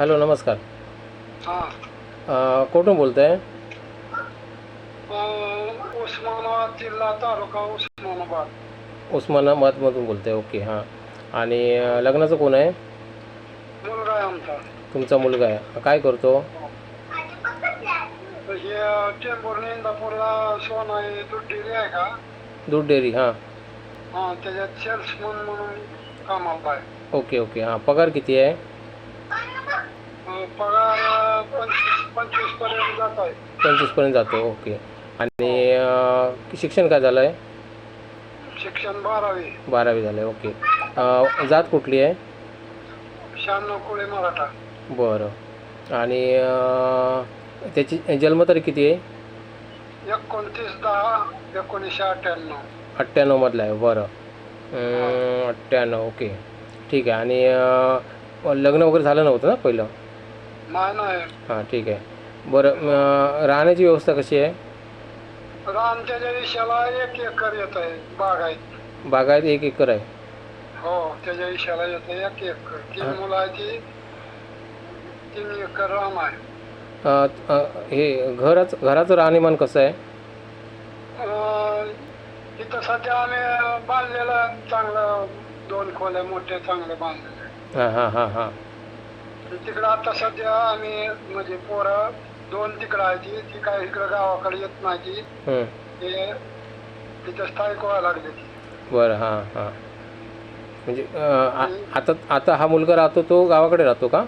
Hello नमस्कार. हां. अ, कुठून बोलत आहे अं, उस्मानाबाद जिल्हा तालुका उस्मानाबाद. उस्मानाबादमधून बोलत आहे ओके हां. आणि अ, लग्नाचं कोण आहे? मुलगा आहे आमचा. तुमचा मुलगा आहे. काय करतो? हे टेंभूर इंदापूरला सोन आहे दूध डेअरी आहे का? दूध डेअरी हां. हां त्याच्यात सेल्समन म्हणून कामाला आहे. ओके ओके हां. पगार किती आहे अं, पगार अं, पंचवीसपर्यंत जात आहे. पंचवीसपर्यंत जातो ओके. आणि अ, शिक्षण काय झालं आहे शिक्षण बारावी. बारावी झालं आहे ओके. अ, जात कुठली आहे? शहाण्णव कोळी मराठा. बरं. आणि अ, त्याची जन्मतारीख किती आहे? एकोणतीस दहा एकोणीसशे अठ्ठ्याण्णव. अठ्ठ्याण्णवमधला आहे बरं. अं, अठ्ठ्याण्णव ओके. ठीक आहे. आणि अं, लग्न वगैरे झालं नव्हतं ना पहिलं? नाही नाही. हां ठीक आहे. बरं अं, राहण्याची व्यवस्था कशी आहे? रान त्याच्या दिशेला एक एकर येत आहे बागायत. बागायत एक एकर आहे? हो त्याच्या दिशेला येत आहे एक एकर. तीन मुलं आहे ती तीन एकर रान आहे. अं, अं, हे घराचं घराचं राहणीमान कसं आहे? अं, इथं सध्या आम्ही बांधलेलं चांगलं दोन खोल्या मोठे चांगले बांधलेले हां हां हां हां. तिकडं आता सध्या आम्ही म्हणजे पोरं दोन तिकडं आहे ती ती काय इकडं गावाकडे येत नाही ती. ते तिथं स्थायिक व्हायला लागले ती. बरं हां हां. म्हणजे अं, आ- आता आता हा मुलगा राहतो तो गावाकडे राहतो का?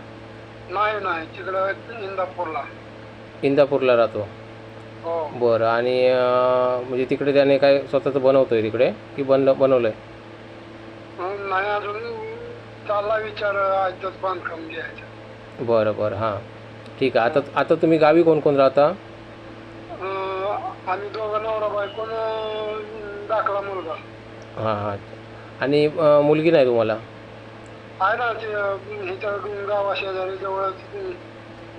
नाही नाही. तिकडं इंदापूरला. इंदापूरला राहतो. हो. बरं आणि अं, म्हणजे तिकडे त्याने काय स्वतःचं बनवतो आहे तिकडे? की बन बनवलं आहे म्हणून नाही अजून चालला विचार आजच बांधकाम घ्यायचं. बरं बरं हां. ठीक आहे. आता आता तुम्ही गावी कोण कोण राहता? अं, आम्ही दोघं नवरा बायकोन दाखला मुलगा. हां हां. आणि अं, मुलगी नाही तुम्हाला? आहे ना ते अं, इथं गावा शेजारी जवळच अं,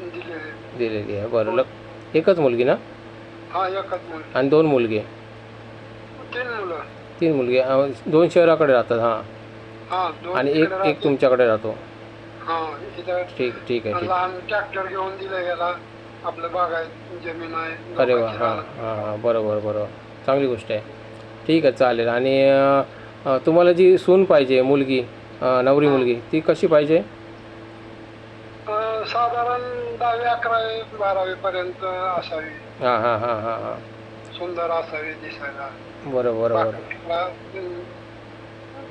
दिले दिलेली आहे. बरं लग एकच मुलगी ना? हा एकच मुलगा. आणि दोन मुलगे? तीन मुलं. तीन मुलगे. अं, दोन शहराकडे राहतात हां. हा दोन आणि एक तिकडे एक राहते. तुमच्याकडे राहतो. हा इथं ठीक ठीक आहे ठीक लहान ट्रॅक्टर घेऊन दिलं याला. आपलं बागायत जमीन आहे. अरे वा लोकांची हां रानं. हां हां बरोबर बरोबर. चांगली गोष्ट आहे. ठीक आहे चालेल. आणि अं, तुम्हाला जी सून पाहिजे मुलगी अं, नवरी मुलगी ती कशी पाहिजे? अं, साधारण दहावी अकरावी बारावी पर्यंत असावी. हां हां हां हां हां. सुंदर असावी दिसायला. बरं बरं बरं. बाकीला, अं,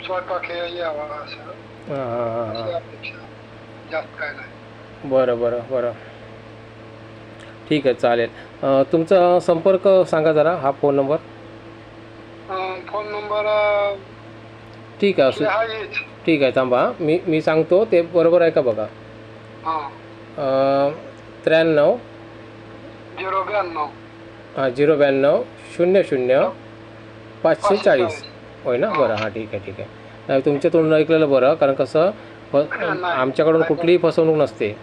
स्वयंपाक हे यावा असं. हां हां हां हां. अशी अपेक्षा जास्त काय नाही. बरं बरं बरं. ठीक आहे चालेल. अं, तुमचा संपर्क सांगा जरा हा फोन नंबर. अं, फोन नंबर अं, ठीक आहे असू हा हेच ठीक आहे थांबा हा. मी मी सांगतो ते बरोबर आहे का बघा? हा. अं, त्र्याण्णव. झिरो ब्याण्णव. हां झिरो ब्याण्णव शून्य शून्य पाचशे चाळीस. होय ना? बरं हां. ठीक आहे ठीक आहे. नाही, तुमच्या तोंडून ऐकलेलं बरं कारण कसं फ आमच्याकडून कुठलीही फसवणूक नसते.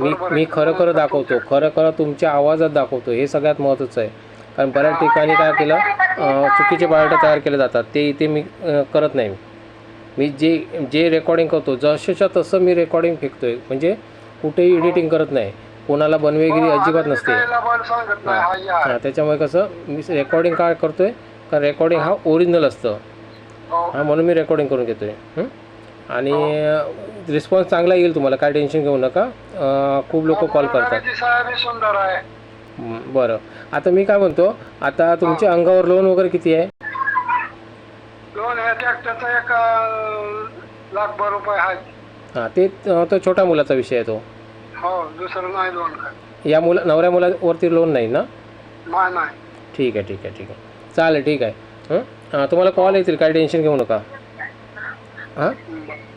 मी मी खरं खरं दाखवतो. खरं खरं तुमच्या आवाजात दाखवतो. हे सगळ्यात महत्त्वाचं आहे. कारण बऱ्याच ठिकाणी काय केलं चुकीचे बायोडा तयार केले जातात. ते इथे मी करत नाही. मी जे जे रेकॉर्डिंग करतो जसंच्या तसं मी रेकॉर्डिंग फेकतो आहे म्हणजे कुठेही एडिटिंग करत नाही. कोणाला बनवेगिरी अजिबात नसते. हां. त्याच्यामुळे कसं मी रेकॉर्डिंग काय करतो आहे कारण रेकॉर्डिंग हा ओरिजिनल असतं. हां म्हणून मी रेकॉर्डिंग करून घेतो आहे आणि रिस्पॉन्स चांगला येईल तुम्हाला. काय टेन्शन घेऊ नका. अं, खूप लोक कॉल करतात. सुंदर आहे. हं, बरं. आता मी काय म्हणतो आता तुमच्या अंगावर लोन वगैरे किती आहे? लोन ह्या ट्रॅक्टरचा एक अं, लाखभर रुपये आहेत. हां ते अं, तो छोट्या मुलाचा विषय आहे तो. हो दुसरं नाही लोन काय. या मुला नवऱ्या मुलावरती लोन नाही ना? नाही नाही. ठीक आहे ठीक आहे ठीक आहे. चालेल ठीक आहे. हं? तुम्हाला कॉल येतील काही टेन्शन घेऊ नका. हां?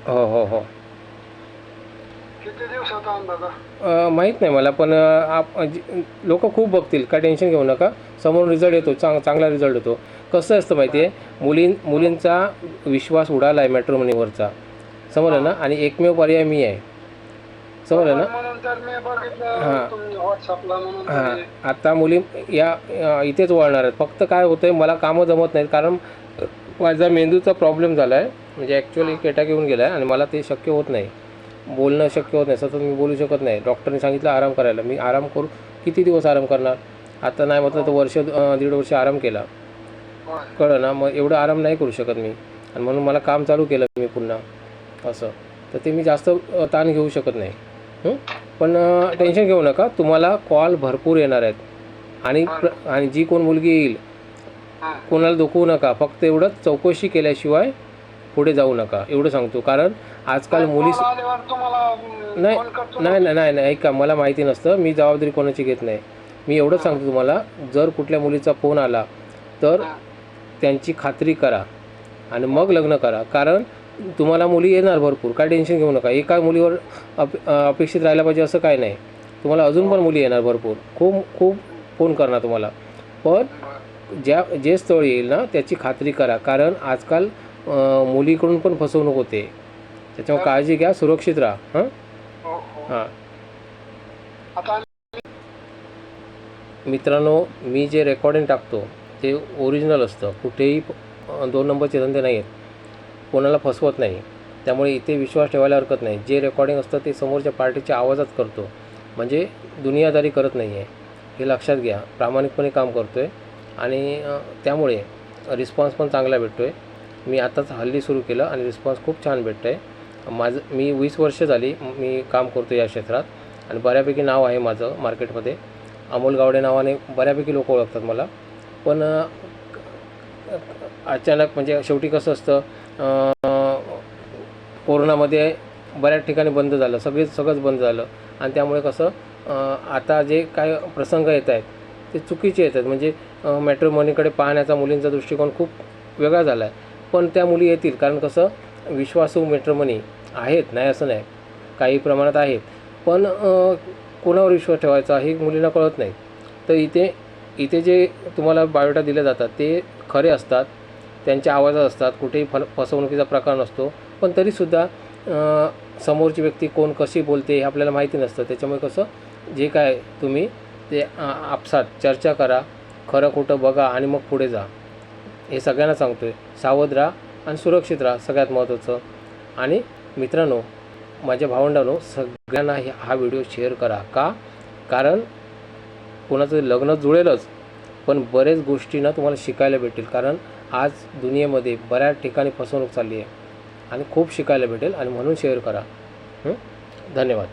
हो हो हो. किती अंदाजा माहीत नाही मला पण आप लोक खूप बघतील काय टेन्शन घेऊ नका. समोर रिझल्ट येतो चांग चांगला रिझल्ट येतो कसं असतं माहिती आहे मुलीं मुलींचा विश्वास उडाला आहे मॅट्रोमनीवरचा समजलं ना? आणि एकमेव पर्याय मी आहे. समजलं ना? हा. हां. आता मुली या इथेच वळणार आहेत. फक्त काय होतं आहे मला कामं जमत नाहीत कारण माझा मेंदूचा प्रॉब्लेम झाला आहे म्हणजे ॲक्च्युअली केटा घेऊन गेला आहे आणि मला ते शक्य होत नाही. बोलणं शक्य होत नाही. सतत मी बोलू शकत नाही. डॉक्टरने सांगितलं आराम करायला. मी आराम करू. किती दिवस आराम करणार? आता नाही म्हटलं तर वर्ष दीड वर्ष आराम केला. कळलं ना? मग एवढं आराम नाही करू शकत मी. आणि म्हणून मला काम चालू केलं मी पुन्हा. असं. तर ते मी जास्त ताण घेऊ शकत नाही. पण टेन्शन घेऊ नका. तुम्हाला कॉल भरपूर येणार आहेत. आणि प्र- आणि जी कोण मुलगी येईल कोणाला दुखवू नका फक्त एवढंच चौकशी केल्याशिवाय पुढे जाऊ नका एवढं सांगतो. कारण आजकाल मुली नाही नाही नाही नाही नाही ऐका मला माहिती नसतं मी जबाबदारी कोणाची घेत नाही. मी एवढंच सांगतो तुम्हाला जर कुठल्या मुलीचा फोन आला तर. त्यांची खात्री करा आणि मग लग्न करा. कारण तुम्हाला मुली येणार भरपूर काय टेन्शन घेऊ नका. एका मुलीवर अप अपेक्षित राहायला पाहिजे असं काय नाही. तुम्हाला अजून पण मुली येणार भरपूर. खूप खूप फोन करणार तुम्हाला. पण. ज्या जे स्थळ येईल ना त्याची खात्री करा. कारण आजकाल मुलीकडून पण फसवणूक होते. त्याच्यामुळे काळजी घ्या सुरक्षित राहा. हां? हो हो. हां. मित्रांनो मी जे रेकॉर्डिंग टाकतो ते ओरिजिनल असतं. कुठेही दोन नंबरचे धंदे नाही आहेत. कोणाला फसवत नाही. त्यामुळे इथे विश्वास ठेवायला हरकत नाही. जे रेकॉर्डिंग असतं ते समोरच्या पार्टीच्या आवाजात करतो. म्हणजे दुनियादारी करत नाही आहे हे लक्षात घ्या. प्रामाणिकपणे काम करतो आहे आणि त्यामुळे रिस्पॉन्स पण चांगला भेटतो आहे मी आताच हल्ली सुरू केलं आणि रिस्पॉन्स खूप छान भेटतो आहे माझं मी वीस वर्ष झाली मी काम करतो या क्षेत्रात आणि बऱ्यापैकी नाव आहे माझं मार्केटमध्ये. अमोल गावडे नावाने बऱ्यापैकी लोक ओळखतात मला. पण अचानक म्हणजे शेवटी कसं असतं कोरोनामध्ये बऱ्याच ठिकाणी बंद झालं. सगळेच सगळंच बंद झालं. आणि त्यामुळे कसं आता जे काय प्रसंग येत आहेत ते चुकीचे येतात. म्हणजे मॅट्रिमोनीकडे पाहण्याचा मुलींचा दृष्टिकोन खूप वेगळा झाला आहे पण त्या मुली येतील. कारण कसं विश्वासू मॅट्रिमोनी आहेत. नाही असं नाही. काही प्रमाणात आहेत. पण कोणावर विश्वास ठेवायचा हे मुलींना कळत नाही. तर इथे इथे जे तुम्हाला बायोडा दिले जातात ते खरे असतात. त्यांच्या आवाजात असतात. कुठेही फ फसवणुकीचा प्रकार नसतो. पण तरीसुद्धा समोरची व्यक्ती कोण कशी बोलते हे आपल्याला माहिती नसतं. त्याच्यामुळे कसं जे काय तुम्ही ते आपसात चर्चा करा खरं खोटं बघा आणि मग पुढे जा. हे सगळ्यांना सांगतो आहे सावध राहा आणि सुरक्षित राहा सगळ्यात महत्त्वाचं आणि मित्रांनो माझ्या भावंडांनो सगळ्यांना हे- हा व्हिडिओ शेअर करा. का? कारण कोणाचं लग्न जुळेलच पण बरेच गोष्टींना तुम्हाला शिकायला भेटेल. कारण आज दुनियेमध्ये बऱ्याच ठिकाणी फसवणूक चालली आहे. आणि खूप शिकायला भेटेल आणि म्हणून शेअर करा. धन्यवाद.